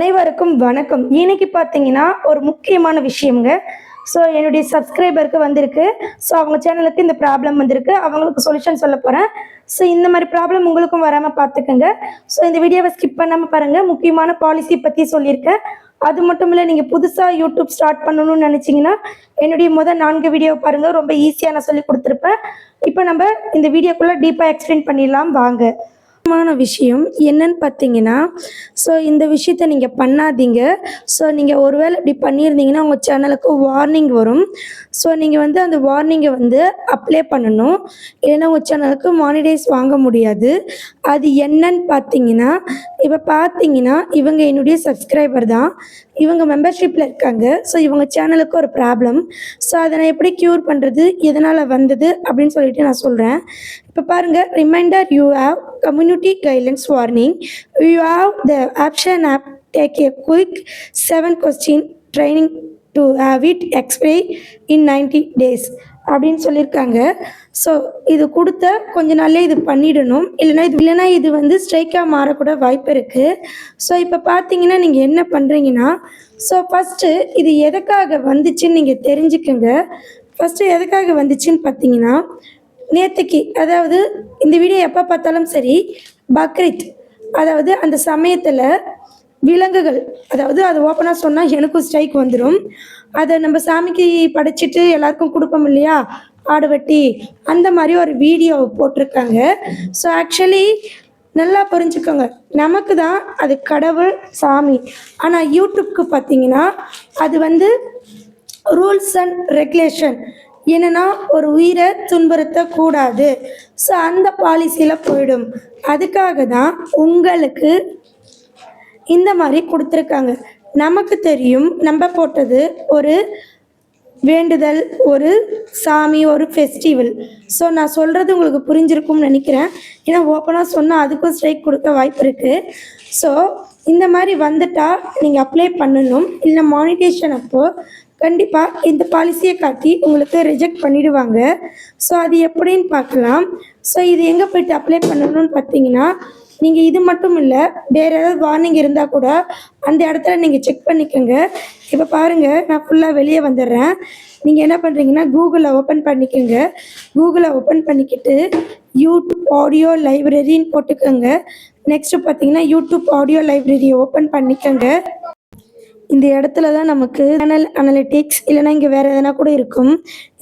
அனைவருக்கும் வணக்கம். இன்னைக்கு பார்த்தீங்கன்னா ஒரு முக்கியமான விஷயங்க ஸோ என்னுடைய சப்ஸ்கிரைபருக்கு வந்திருக்கு. ஸோ அவங்க சேனலுக்கு இந்த ப்ராப்ளம் வந்திருக்கு. அவங்களுக்கு சொல்யூஷன் சொல்ல போகிறேன் ஸோ இந்த மாதிரி ப்ராப்ளம் உங்களுக்கும் வராமல் பார்த்துக்கோங்க ஸோ இந்த வீடியோவை ஸ்கிப் பண்ணாமல் பாருங்கள் முக்கியமான பாலிசி பற்றி சொல்லியிருக்கேன். அது மட்டும் இல்லை நீங்கள் புதுசாக யூடியூப் ஸ்டார்ட் பண்ணணும்னு நினச்சிங்கன்னா என்னுடைய முதல் நான்கு வீடியோ பாருங்கள் ரொம்ப ஈஸியாக நான் சொல்லி கொடுத்துருப்பேன். இப்போ நம்ம இந்த வீடியோக்குள்ளே டீப்பாக எக்ஸ்பிளைன் பண்ணிடலாம். வாங்க. முக்கியமான விஷயம் என்னன்னு பார்த்தீங்கன்னா ஸோ இந்த விஷயத்த நீங்கள் பண்ணாதீங்க. ஸோ நீங்கள் ஒருவேளை இப்படி பண்ணியிருந்தீங்கன்னா உங்கள் சேனலுக்கு வார்னிங் வரும். ஸோ நீங்கள் வந்து அந்த வார்னிங்கை வந்து அப்ளை பண்ணணும். இல்லைன்னா உங்கள் சேனலுக்கு மானிடைஸ் வாங்க முடியாது. அது என்னன்னு பார்த்தீங்கன்னா இப்போ பார்த்தீங்கன்னா இவங்க என்னுடைய சப்ஸ்கிரைபர் தான். இவங்க மெம்பர்ஷிப்பில் இருக்காங்க. ஸோ இவங்க சேனலுக்கு ஒரு ப்ராப்ளம் ஸோ அதை நான் எப்படி க்யூர் பண்ணுறது எதனால் வந்தது? அப்படின்னு சொல்லிட்டு நான் சொல்கிறேன் இப்போ பாருங்கள் reminder you have community guidelines warning you have the option of take a quick seven question training to have it expire in ninety days அப்படின்னு சொல்லியிருக்காங்க. ஸோ இது கொடுத்த கொஞ்ச நாள்லேயே இது பண்ணிடணும். இல்லைன்னா இது இல்லைன்னா இது வந்து ஸ்ட்ரைக்காக மாறக்கூட வாய்ப்பு இருக்குது ஸோ இப்போ பார்த்தீங்கன்னா நீங்கள் என்ன பண்ணுறீங்கன்னா ஸோ ஃபஸ்ட்டு இது எதுக்காக வந்துச்சுன்னு நீங்கள் தெரிஞ்சுக்கோங்க. ஃபஸ்ட்டு எதுக்காக வந்துச்சுன்னு பார்த்தீங்கன்னா நேற்றுக்கு அதாவது இந்த வீடியோ எப்போ பார்த்தாலும் சரி பக்ரீத் அதாவது அந்த சமயத்தில் விலங்குகள் அதாவது அது ஓப்பனாக சொன்னால் எனக்கும் ஸ்ட்ரைக் வந்துடும் அதை நம்ம சாமிக்கு படைச்சிட்டு எல்லாருக்கும் கொடுப்போம் இல்லையா? ஆடு வெட்டி. அந்த மாதிரி ஒரு வீடியோ போட்டிருக்காங்க. ஸோ ஆக்சுவலி நல்லா புரிஞ்சுக்கோங்க. நமக்கு தான் அது கடவுள் சாமி. ஆனால் யூடியூப்க்கு பார்த்தீங்கன்னா அது வந்து ரூல்ஸ் அண்ட் ரெகுலேஷன். என்னன்னா ஒரு உயிரை துன்புறுத்தக்கூடாது. ஸோ அந்த பாலிசியில் போயிடும். அதுக்காக தான் உங்களுக்கு இந்த மாதிரி கொடுத்துருக்காங்க. நமக்கு தெரியும் நம்ம போட்டது ஒரு வேண்டுதல் ஒரு சாமி ஒரு ஃபெஸ்டிவல் ஸோ நான் சொல்கிறது உங்களுக்கு புரிஞ்சிருக்கும்னு நினைக்கிறேன். ஏன்னா ஓப்பனாக சொன்னால் அதுக்கும் ஸ்ட்ரைக் கொடுக்க வாய்ப்பு இருக்குது ஸோ இந்த மாதிரி வந்துட்டால் நீங்கள் அப்ளை பண்ணணும். இல்லை மானிட்டேஷன் அப்போது கண்டிப்பாக இந்த பாலிசியை காட்டி உங்களுக்கு ரிஜெக்ட் பண்ணிவிடுவாங்க ஸோ அது எப்படின்னு பார்க்கலாம். ஸோ இது எங்கே போயிட்டு அப்ளை பண்ணணும்னு பார்த்தீங்கன்னா நீங்கள் இது மட்டும் இல்லை வேறு ஏதாவது வார்னிங் இருந்தால் கூட அந்த இடத்துல நீங்கள் செக் பண்ணிக்கோங்க. இப்போ பாருங்கள் நான் ஃபுல்லாக வெளியே வந்துடுறேன் நீங்கள் என்ன பண்ணுறீங்கன்னா கூகுளை ஓப்பன் பண்ணிக்கோங்க. கூகுளை ஓப்பன் பண்ணிக்கிட்டு யூடியூப் ஆடியோ லைப்ரரின்னு போட்டுக்கோங்க. நெக்ஸ்ட்டு பார்த்தீங்கன்னா யூடியூப் ஆடியோ லைப்ரரியை ஓப்பன் பண்ணிக்கோங்க. இந்த இடத்துல தான் நமக்கு சேனல் அனலிட்டிக்ஸ் இல்லைனா இங்கே வேறு எதனா கூட இருக்கும்.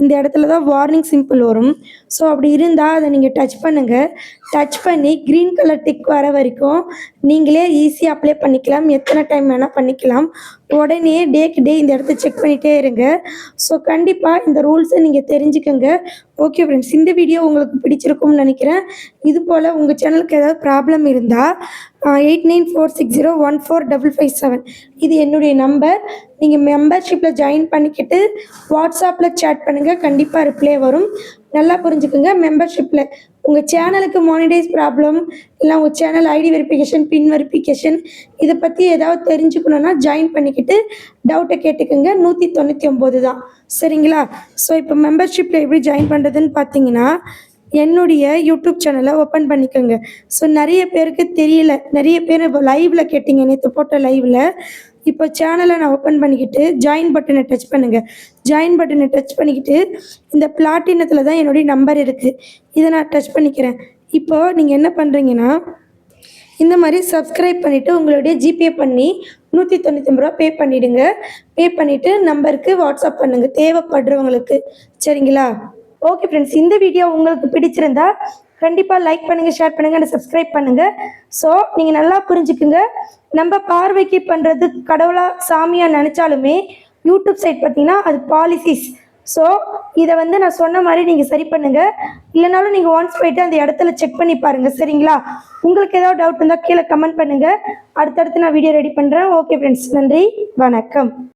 இந்த இடத்துல தான் வார்னிங் சிம்பிள் வரும். ஸோ அப்படி இருந்தால் அதை நீங்கள் டச் பண்ணுங்கள் டச் பண்ணி க்ரீன் கலர் டிக் வர வரைக்கும் நீங்களே ஈஸியாக அப்ளை பண்ணிக்கலாம். எத்தனை டைம் வேணால் பண்ணிக்கலாம். உடனே டேக்கு டே இந்த இடத்த செக் பண்ணிகிட்டே இருங்க. ஸோ கண்டிப்பாக இந்த ரூல்ஸை நீங்கள் தெரிஞ்சுக்கோங்க. ஓகே ஃப்ரெண்ட்ஸ் இந்த வீடியோ உங்களுக்கு பிடிச்சிருக்கும்னு நினைக்கிறேன். இது போல் உங்கள் சேனலுக்கு ஏதாவது ப்ராப்ளம் இருந்தால் eight nine four six zero one four double five seven இது என்னுடைய நம்பர் நீங்கள் மெம்பர்ஷிப்பில் ஜாயின் பண்ணிக்கிட்டு வாட்ஸ்அப்பில் சேட் பண்ணுங்கள் கண்டிப்பாக ரிப்ளை வரும். நல்லா புரிஞ்சுக்குங்க. மெம்பர்ஷிப்பில் உங்கள் சேனலுக்கு மானிடைஸ் ப்ராப்ளம் இல்லை உங்கள் channel ID verification PIN verification இதை பற்றி ஏதாவது தெரிஞ்சுக்கணுன்னா ஜாயின் பண்ணிக்கிட்டு டவுட்டை கேட்டுக்கோங்க. நூற்றி தொண்ணூற்றி ஒம்பது தான். சரிங்களா? ஸோ இப்போ மெம்பர்ஷிப்பில் எப்படி ஜாயின் பண்ணுறதுன்னு பார்த்தீங்கன்னா என்னுடைய யூடியூப் சேனலை ஓப்பன் பண்ணிக்கோங்க. ஸோ நிறைய பேருக்கு தெரியல. நிறைய பேர் இப்போ லைவில் கேட்டிங்க. நேற்று போட்ட லைவில் இப்போ சேனலை நான் ஓப்பன் பண்ணிக்கிட்டு ஜாயின் பட்டனை டச் பண்ணுங்கள் ஜாயின் பட்டனை டச் பண்ணிக்கிட்டு இந்த பிளாட்டினத்தில் தான் என்னுடைய நம்பர் இருக்குது இதை நான் டச் பண்ணிக்கிறேன். இப்போது நீங்கள் என்ன பண்ணுறீங்கன்னா இந்த மாதிரி சப்ஸ்கிரைப் பண்ணிவிட்டு உங்களுடைய ஜிபே பண்ணி நூற்றி தொண்ணூற்றி ரூபா பே பண்ணிவிடுங்க பே பண்ணிவிட்டு நம்பருக்கு வாட்ஸ்அப் பண்ணுங்கள் தேவைப்படுறவங்களுக்கு. சரிங்களா? ஓகே ஃப்ரெண்ட்ஸ் இந்த வீடியோ உங்களுக்கு பிடிச்சிருந்தா கண்டிப்பாக லைக் பண்ணுங்கள் ஷேர் பண்ணுங்கள் அண்ட் சப்ஸ்கிரைப் பண்ணுங்கள் ஸோ நீங்கள் நல்லா புரிஞ்சுக்குங்க. நம்ம பார்வைக்கு பண்ணுறது கடவுளாக சாமியாக நினச்சாலுமே யூடியூப் சைட் பார்த்தீங்கன்னா அது பாலிசிஸ் ஸோ இதை வந்து நான் சொன்ன மாதிரி நீங்கள் சரி பண்ணுங்கள் இல்லைனாலும் நீங்கள் ஒன்ஸ் போயிட்டு அந்த இடத்துல செக் பண்ணி பாருங்கள் சரிங்களா? உங்களுக்கு ஏதாவது டவுட் இருந்தால் கீழே கமெண்ட் பண்ணுங்கள் அடுத்தடுத்து நான் வீடியோ ரெடி பண்ணுறேன் ஓகே ஃப்ரெண்ட்ஸ் நன்றி. வணக்கம்.